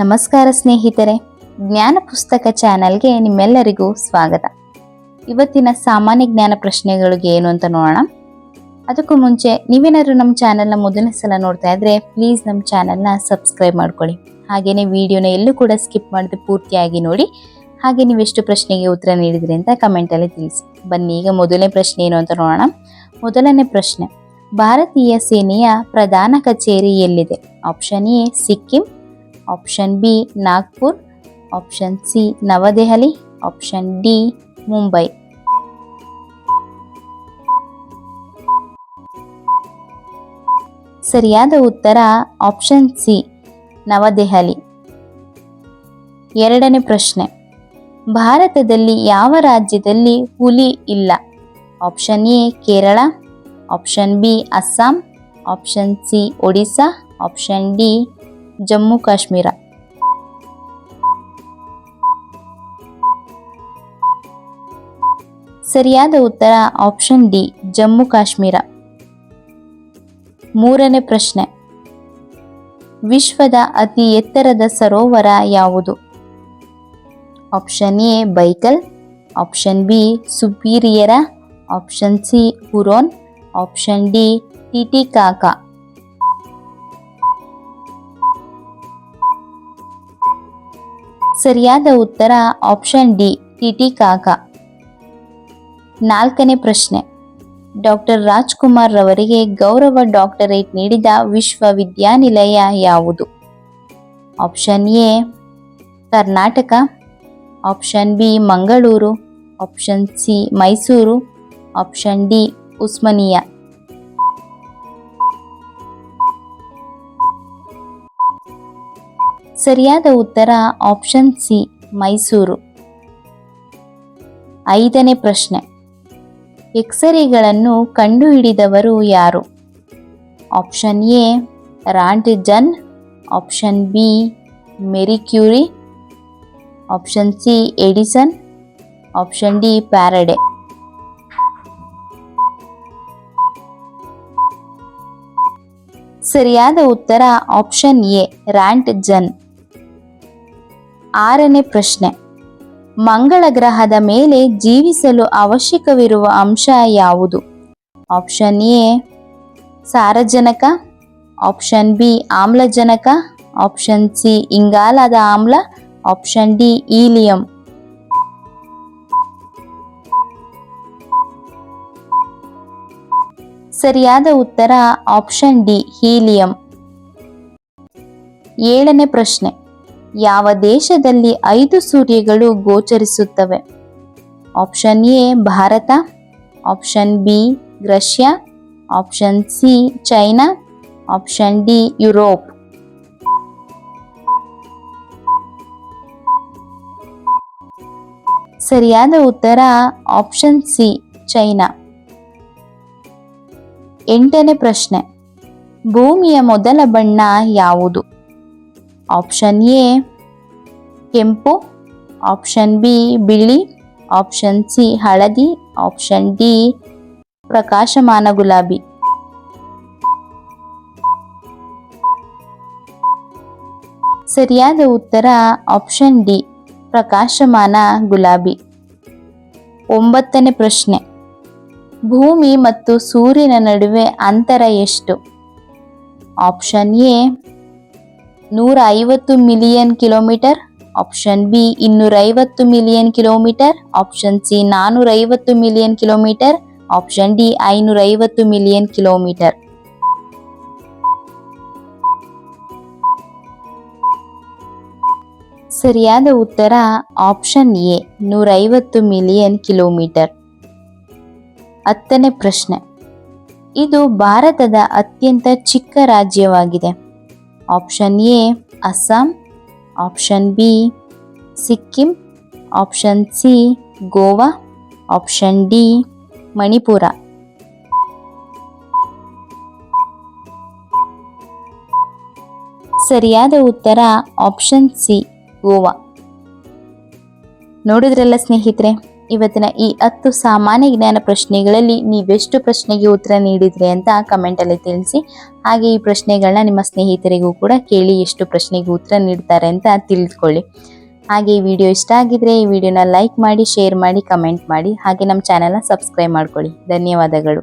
ನಮಸ್ಕಾರ ಸ್ನೇಹಿತರೆ, ಜ್ಞಾನ ಪುಸ್ತಕ ಚಾನಲ್ಗೆ ನಿಮ್ಮೆಲ್ಲರಿಗೂ ಸ್ವಾಗತ. ಇವತ್ತಿನ ಸಾಮಾನ್ಯ ಜ್ಞಾನ ಪ್ರಶ್ನೆಗಳಿಗೆ ಏನು ಅಂತ ನೋಡೋಣ. ಅದಕ್ಕೂ ಮುಂಚೆ ನೀವೇನಾದರೂ ನಮ್ಮ ಚಾನಲ್ನ ಮೊದಲನೇ ಸಲ ನೋಡ್ತಾ ಇದ್ರೆ ಪ್ಲೀಸ್ ನಮ್ಮ ಚಾನಲ್ನ ಸಬ್ಸ್ಕ್ರೈಬ್ ಮಾಡ್ಕೊಳ್ಳಿ. ಹಾಗೆಯೇ ವಿಡಿಯೋನ ಎಲ್ಲೂ ಕೂಡ ಸ್ಕಿಪ್ ಮಾಡದೆ ಪೂರ್ತಿಯಾಗಿ ನೋಡಿ, ಹಾಗೆ ನೀವೆಷ್ಟು ಪ್ರಶ್ನೆಗೆ ಉತ್ತರ ನೀಡಿದ್ರಿ ಅಂತ ಕಮೆಂಟಲ್ಲಿ ತಿಳಿಸಿ. ಬನ್ನಿ, ಈಗ ಮೊದಲನೇ ಪ್ರಶ್ನೆ ಏನು ಅಂತ ನೋಡೋಣ. ಮೊದಲನೇ ಪ್ರಶ್ನೆ, ಭಾರತೀಯ ಸೇನೆಯ ಪ್ರಧಾನ ಕಚೇರಿ ಎಲ್ಲಿದೆ? Option A Sikkim option B Nagpur option C Navadehali option D Mumbai ಸರಿಯಾದ ಉತ್ತರ ಆಪ್ಷನ್ ಸಿ ನವದೆಹಲಿ ಎರಡನೇ ಪ್ರಶ್ನೆ. ಭಾರತದಲ್ಲಿ ಯಾವ ರಾಜ್ಯದಲ್ಲಿ ಹುಲಿ ಇಲ್ಲ? Option A Kerala option B Assam option C Odisha option D Jammu Kashmir. ಸರಿಯಾದ ಉತ್ತರ ಆಪ್ಷನ್ ಡಿ, ಜಮ್ಮು ಕಾಶ್ಮೀರ. ಮೂರನೇ ಪ್ರಶ್ನೆ. ವಿಶ್ವದ ಅತಿ ಎತ್ತರದ ಸರೋವರ ಯಾವುದು? Option A, Baikal. Option B, Superior. Option C, Huron. Option D, Titicaca. ಸರಿಯಾದ ಉತ್ತರ ಆಪ್ಷನ್ ಡಿ ಟಿಟಿಕಾಕಾ ನಾಲ್ಕನೇ ಪ್ರಶ್ನೆ. ಡಾಕ್ಟರ್ ರಾಜ್ಕುಮಾರ್ ರವರಿಗೆ ಗೌರವ ಡಾಕ್ಟರೇಟ್ ನೀಡಿದ ವಿಶ್ವವಿದ್ಯಾನಿಲಯ ಯಾವುದು? Option A, Karnataka. Option B, Mangaluru. Option C, Mysuru. Option D, Osmania. ಸರಿಯಾದ ಉತ್ತರ ಆಪ್ಷನ್ ಸಿ ಮೈಸೂರು. ಐದನೇ ಪ್ರಶ್ನೆ. ಎಕ್ಸರೆಗಳನ್ನು ಕಂಡುಹಿಡಿದವರು ಯಾರು? Option A Roentgen option B Marie Curie. Option C Edison. Option D Faraday ಸರಿಯಾದ ಉತ್ತರ ಆಪ್ಷನ್ ಎ ರ್ಯಾಂಟ್ ಜನ್ ಆರನೇ ಪ್ರಶ್ನೆ. ಮಂಗಳ ಗ್ರಹದ ಮೇಲೆ ಜೀವಿಸಲು ಅವಶ್ಯಕವಿರುವ ಅಂಶ ಯಾವುದು? ಆಪ್ಷನ್ ಎ, ಸಾರಜನಕ. ಆಪ್ಷನ್ ಬಿ, ಆಮ್ಲಜನಕ. ಆಪ್ಷನ್ ಸಿ, ಇಂಗಾಲದ ಆಮ್ಲ. ಆಪ್ಷನ್ ಡಿ ಈಲಿಯಂ ಸರಿಯಾದ ಉತ್ತರ ಆಪ್ಷನ್ ಡಿ, ಹೀಲಿಯಂ. ಏಳನೇ ಪ್ರಶ್ನೆ. ಯಾವ ದೇಶದಲ್ಲಿ ಐದು ಸೂರ್ಯಗಳು ಗೋಚರಿಸುತ್ತವೆ? Option A, Bharat. Option B, Russia. Option C, China. Option D, Europe. ಸರಿಯಾದ ಉತ್ತರ, ಆಪ್ಷನ್ ಸಿ, ಚೈನಾ. ಎಂಟನೇ ಪ್ರಶ್ನೆ. ಭೂಮಿಯ ಮೊದಲ ಬಣ್ಣ ಯಾವುದು? ಆಪ್ಷನ್ ಎ ಕೆಂಪು. ಆಪ್ಷನ್ ಬಿ ಬಿಳಿ. ಆಪ್ಷನ್ ಸಿ ಹಳದಿ. ಆಪ್ಷನ್ ಡಿ ಪ್ರಕಾಶಮಾನ ಗುಲಾಬಿ. ಸರಿಯಾದ ಉತ್ತರ ಆಪ್ಷನ್ ಡಿ ಪ್ರಕಾಶಮಾನ ಗುಲಾಬಿ. ಒಂಬತ್ತನೇ ಪ್ರಶ್ನೆ. ಭೂಮಿ ಮತ್ತು ಸೂರ್ಯನ ನಡುವೆ ಅಂತರ ಎಷ್ಟು? ಆಪ್ಷನ್ ಎ ನೂರ ಐವತ್ತು ಮಿಲಿಯನ್ ಕಿಲೋಮೀಟರ್, ಆಪ್ಷನ್ ಬಿ ಇನ್ನೂರೈವತ್ತು ಮಿಲಿಯನ್ ಕಿಲೋಮೀಟರ್, ಆಪ್ಷನ್ ಸಿ ನಾನ್ನೂರೈವತ್ತು ಮಿಲಿಯನ್ ಕಿಲೋಮೀಟರ್, ಆಪ್ಷನ್ ಡಿ ಐನೂರೈವತ್ತು ಮಿಲಿಯನ್ ಕಿಲೋಮೀಟರ್. ಸರಿಯಾದ ಉತ್ತರ ಆಪ್ಷನ್ ಎ, ನೂರೈವತ್ತು ಮಿಲಿಯನ್ ಕಿಲೋಮೀಟರ್. ಹತ್ತನೇ ಪ್ರಶ್ನೆ. ಇದು ಭಾರತದ ಅತ್ಯಂತ ಚಿಕ್ಕ ರಾಜ್ಯವಾಗಿದೆ. Option A Assam option B Sikkim option C Goa option D Manipur ಸರಿಯಾದ ಉತ್ತರ ಆಪ್ಷನ್ ಸಿ ಗೋವಾ ನೋಡಿದ್ರಲ್ಲ ಸ್ನೇಹಿತರೆ? ಇವತ್ತಿನ ಈ ಹತ್ತು ಸಾಮಾನ್ಯ ಜ್ಞಾನ ಪ್ರಶ್ನೆಗಳಲ್ಲಿ ನೀವೆಷ್ಟು ಪ್ರಶ್ನೆಗೆ ಉತ್ತರ ನೀಡಿದ್ರಿ ಅಂತ ಕಮೆಂಟಲ್ಲಿ ತಿಳಿಸಿ. ಹಾಗೆ ಈ ಪ್ರಶ್ನೆಗಳನ್ನ ನಿಮ್ಮ ಸ್ನೇಹಿತರಿಗೂ ಕೂಡ ಕೇಳಿ ಎಷ್ಟು ಪ್ರಶ್ನೆಗೆ ಉತ್ತರ ನೀಡ್ತಾರೆ ಅಂತ ತಿಳಿದುಕೊಳ್ಳಿ. ಹಾಗೆ ಈ ವಿಡಿಯೋ ಇಷ್ಟ ಆಗಿದ್ರೆ ಈ ವಿಡಿಯೋನ ಲೈಕ್ ಮಾಡಿ ಶೇರ್ ಮಾಡಿ ಕಮೆಂಟ್ ಮಾಡಿ, ಹಾಗೆ ನಮ್ಮ ಚಾನೆಲ್ನ ಸಬ್ಸ್ಕ್ರೈಬ್ ಮಾಡ್ಕೊಳ್ಳಿ. ಧನ್ಯವಾದಗಳು.